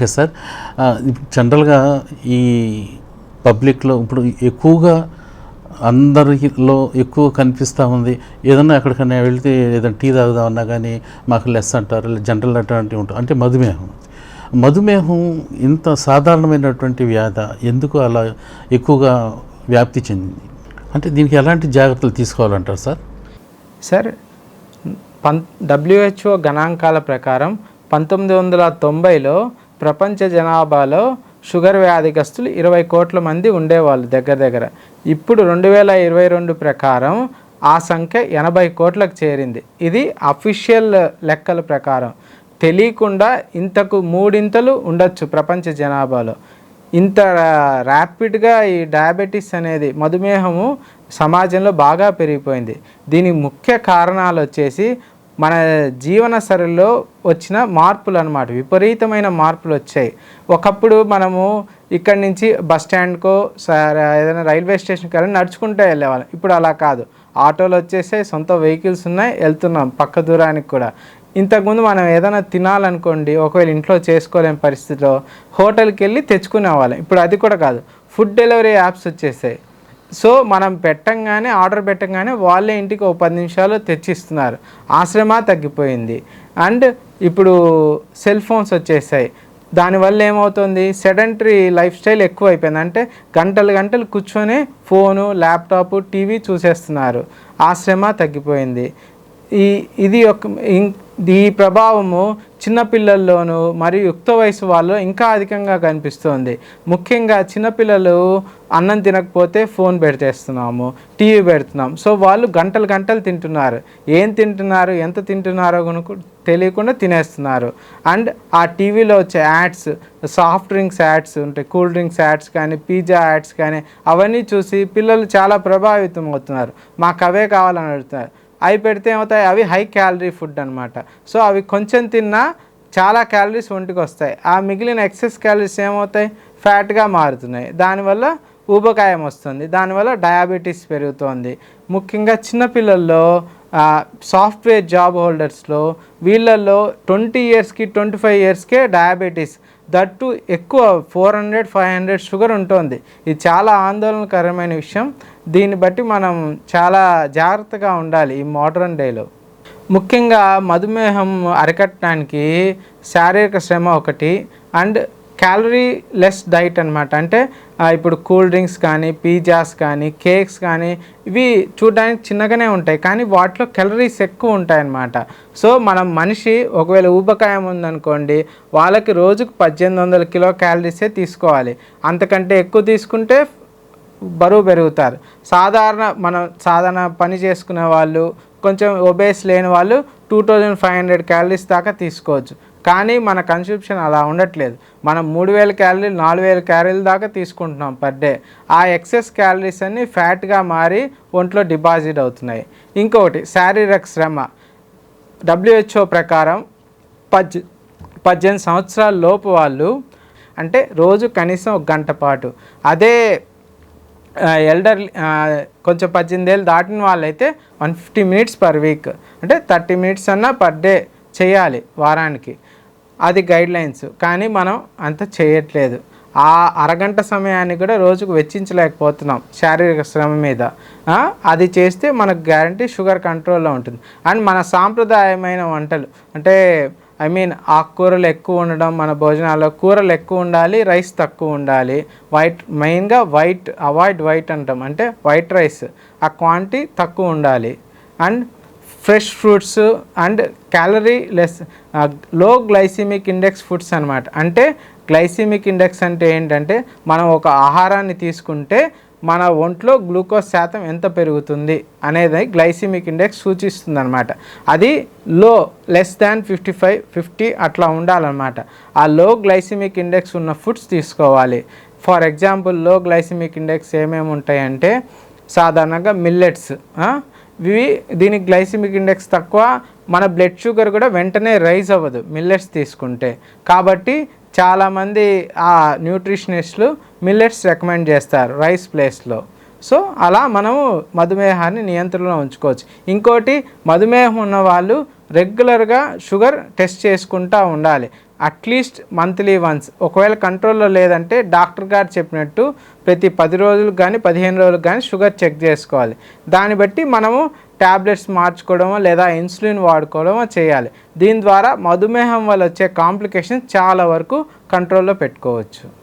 Okay sir. ఇప్పుడు జనరల్గా ఈ పబ్లిక్లో ఇప్పుడు ఎక్కువగా అందరిలో ఎక్కువ కనిపిస్తూ ఉంది. ఏదన్నా ఎక్కడికైనా వెళ్తే ఏదైనా టీ తాగుదామన్నా కానీ మాకు లెస్ అంటారు జనరల్ అటువంటివి ఉంటారు అంటే మధుమేహం. మధుమేహం ఇంత సాధారణమైనటువంటి వ్యాధ ఎందుకు అలా ఎక్కువగా వ్యాప్తి చెందింది? అంటే దీనికి ఎలాంటి జాగ్రత్తలు తీసుకోవాలంటారు సార్? సార్ పం డబ్ల్యూహెచ్ఓ గణాంకాల ప్రకారం పంతొమ్మిది వందల తొంభైలో ప్రపంచ జనాభాలో షుగర్ వ్యాధిగ్రస్తులు ఇరవై కోట్ల మంది ఉండేవాళ్ళు దగ్గర దగ్గర. ఇప్పుడు రెండు వేల ఇరవై రెండు ప్రకారం ఆ సంఖ్య ఎనభై కోట్లకు చేరింది. ఇది అఫీషియల్ లెక్కల ప్రకారం. తెలియకుండా ఇంతకు మూడింతలు ఉండొచ్చు ప్రపంచ జనాభాలో. ఇంత ర్యాపిడ్గా ఈ డయాబెటీస్ అనేది మధుమేహము సమాజంలో బాగా పెరిగిపోయింది. దీనికి ముఖ్య కారణాలు వచ్చేసి మన జీవన సరిలో వచ్చిన మార్పులు అనమాట విపరీతమైన మార్పులు వచ్చాయి. ఒకప్పుడు మనము ఇక్కడి నుంచి బస్ స్టాండ్కో స- ఏదైనా రైల్వే స్టేషన్కి వెళ్ళి నడుచుకుంటూ వెళ్ళేవాళ్ళం. ఇప్పుడు అలా కాదు. ఆటోలు వచ్చేసాయి సొంత వెహికల్స్ ఉన్నాయి వెళ్తున్నాం పక్క దూరానికి కూడా. ఇంతకుముందు మనం ఏదైనా తినాలనుకోండి ఒకవేళ ఇంట్లో చేసుకోలేని పరిస్థితిలో హోటల్కి వెళ్ళి తెచ్చుకునేవాళ్ళం. ఇప్పుడు అది కూడా కాదు. ఫుడ్ డెలివరీ యాప్స్ వచ్చేసాయి. సో మనం పెట్టంగానే ఆర్డర్ పెట్టంగానే వాళ్ళే ఇంటికి ఒక పది నిమిషాలు తెచ్చిస్తున్నారు. ఆశ్రమ తగ్గిపోయింది. అండ్ ఇప్పుడు సెల్ ఫోన్స్ వచ్చేసాయి. దానివల్ల ఏమవుతుంది? సెడెంటరీ లైఫ్ స్టైల్ ఎక్కువ అయిపోయింది అంటే గంటలు గంటలు కూర్చొని ఫోను ల్యాప్టాప్ టీవీ చూసేస్తున్నారు. ఆశ్రమ తగ్గిపోయింది. ఈ ఇది ఒక ఈ ప్రభావము చిన్నపిల్లల్లోనూ మరియు యుక్త వయసు వాళ్ళు ఇంకా అధికంగా కనిపిస్తుంది. ముఖ్యంగా చిన్నపిల్లలు అన్నం తినకపోతే ఫోన్ పెడితేస్తున్నాము టీవీ పెడుతున్నాం. సో వాళ్ళు గంటలు గంటలు తింటున్నారు. ఏం తింటున్నారు ఎంత తింటున్నారో కనుక తెలియకుండా తినేస్తున్నారు. అండ్ ఆ టీవీలో వచ్చే యాడ్స్ సాఫ్ట్ డ్రింక్స్ యాడ్స్ ఉంటాయి కూల్ డ్రింక్స్ యాడ్స్ కానీ పిజ్జా యాడ్స్ కానీ అవన్నీ చూసి పిల్లలు చాలా ప్రభావితం అవుతున్నారు. మాకు అవే కావాలని అడుగుతున్నారు. అవి పెడితే ఏమవుతాయి? అవి హై క్యాలరీ ఫుడ్ అనమాట సో అవి కొంచెం తిన్నా చాలా క్యాలరీస్ ఒంటికి వస్తాయి. ఆ మిగిలిన ఎక్సెస్ క్యాలరీస్ ఏమవుతాయి? ఫ్యాట్గా మారుతున్నాయి. దానివల్ల ఊబకాయం వస్తుంది. దానివల్ల డయాబెటీస్ పెరుగుతోంది. ముఖ్యంగా చిన్నపిల్లల్లో సాఫ్ట్వేర్ జాబ్ హోల్డర్స్లో వీళ్ళల్లో ట్వంటీ ఇయర్స్కి ట్వంటీ ఫైవ్ ఇయర్స్కే డయాబెటీస్ దట్టు ఎక్కువ four hundred five hundred sugar ఉంటుంది. ఇది చాలా ఆందోళనకరమైన విషయం. దీన్ని బట్టి మనం చాలా జాగ్రత్తగా ఉండాలి ఈ మోడర్న్ డేలో. ముఖ్యంగా మధుమేహం అరికట్టడానికి శారీరక శ్రమ ఒకటి అండ్ క్యాలరీ లెస్ డైట్ అనమాట అంటే ఇప్పుడు కూల్ డ్రింక్స్ కానీ పిజ్జాస్ కానీ కేక్స్ కానీ ఇవి చూడడానికి చిన్నగానే ఉంటాయి. కానీ వాటిలో క్యాలరీస్ ఎక్కువ ఉంటాయి అన్నమాట సో మనం మనిషి ఒకవేళ ఊబకాయం ఉందనుకోండి వాళ్ళకి రోజుకు పద్దెనిమిది వందల కిలో క్యాలరీసే తీసుకోవాలి. అంతకంటే ఎక్కువ తీసుకుంటే బరువు పెరుగుతారు. సాధారణ మనం సాధారణ పని చేసుకునే వాళ్ళు కొంచెం ఒబేస్ లేని వాళ్ళు two thousand five hundred calories దాకా తీసుకోవచ్చు. కానీ మన కన్స్యూప్షన్ అలా ఉండట్లేదు. మనం మూడు వేల క్యాలరీలు నాలుగు వేల క్యాలరీల దాకా తీసుకుంటున్నాం పర్ డే ఆ ఎక్సెస్ క్యాలరీస్ అన్ని ఫ్యాట్గా మారి ఒంట్లో డిపాజిట్ అవుతున్నాయి. ఇంకొకటి శారీరక శ్రమ. డబ్ల్యూహెచ్ఓ ప్రకారం పద్ పద్దెనిమిది సంవత్సరాల లోపు వాళ్ళు అంటే రోజు కనీసం ఒక గంట పాటు. అదే ఎల్డర్ కొంచెం పద్దెనిమిది ఏళ్ళు దాటిన వాళ్ళైతే one fifty minutes per week. అంటే థర్టీ మినిట్స్ అన్నా పర్ డే చేయాలి వారానికి. అది గైడ్ లైన్స్ కానీ మనం అంత చేయట్లేదు. ఆ అరగంట సమయాన్ని కూడా రోజుకు వెచ్చించలేకపోతున్నాం శారీరక శ్రమ మీద. అది చేస్తే మనకు గ్యారంటీ షుగర్ కంట్రోల్లో ఉంటుంది. అండ్ మన సాంప్రదాయమైన వంటలు. అంటే ఐ మీన్ ఆకుకూరలు ఎక్కువ ఉండడం మన భోజనాల్లో కూరలు ఎక్కువ ఉండాలి రైస్ తక్కువ ఉండాలి. వైట్ మెయిన్గా వైట్ అవాయిడ్ వైట్ అంటాం. అంటే వైట్ రైస్ ఆ క్వాంటిటీ తక్కువ ఉండాలి. And fresh fruits and calorie లెస్లో glycemic index foods అనమాట అంటే గ్లైసిమిక్ ఇండెక్స్ అంటే ఏంటంటే మనం ఒక ఆహారాన్ని తీసుకుంటే మన ఒంట్లో గ్లూకోజ్ శాతం ఎంత పెరుగుతుంది అనేది గ్లైసిమిక్ ఇండెక్స్ సూచిస్తుంది అనమాట అది low less than fifty five fifty అట్లా ఉండాలన్నమాట. ఆ లో గ్లైసిమిక్ ఇండెక్స్ ఉన్న ఫుడ్స్ తీసుకోవాలి. ఫర్ ఎగ్జాంపుల్లో గ్లైసిమిక్ ఇండెక్స్ ఏమేమి ఉంటాయంటే సాధారణంగా మిల్లెట్స్ ఇవి దీనికి గ్లైసిమిక్ ఇండెక్స్ తక్కువ మన బ్లడ్ షుగర్ కూడా వెంటనే రైజ్ అవ్వదు మిల్లెట్స్ తీసుకుంటే. కాబట్టి చాలామంది ఆ న్యూట్రిషనిస్టులు మిల్లెట్స్ రికమెండ్ చేస్తారు రైస్ ప్లేస్లో. సో అలా మనము మధుమేహాన్ని నియంత్రణలో ఉంచుకోవచ్చు. ఇంకోటి మధుమేహం ఉన్న వాళ్ళు రెగ్యులర్గా షుగర్ టెస్ట్ చేసుకుంటూ ఉండాలి. At least monthly once. ఒకవేళ కంట్రోల్లో లేదంటే డాక్టర్ గారు చెప్పినట్టు ప్రతి పది రోజులకు కానీ పదిహేను రోజులకు కానీ షుగర్ చెక్ చేసుకోవాలి. దాన్ని బట్టి మనము ట్యాబ్లెట్స్ మార్చుకోవడమో లేదా ఇన్సులిన్ వాడుకోవడమో చేయాలి. దీని ద్వారా మధుమేహం వల్ల వచ్చే కాంప్లికేషన్ చాలా వరకు కంట్రోల్లో పెట్టుకోవచ్చు.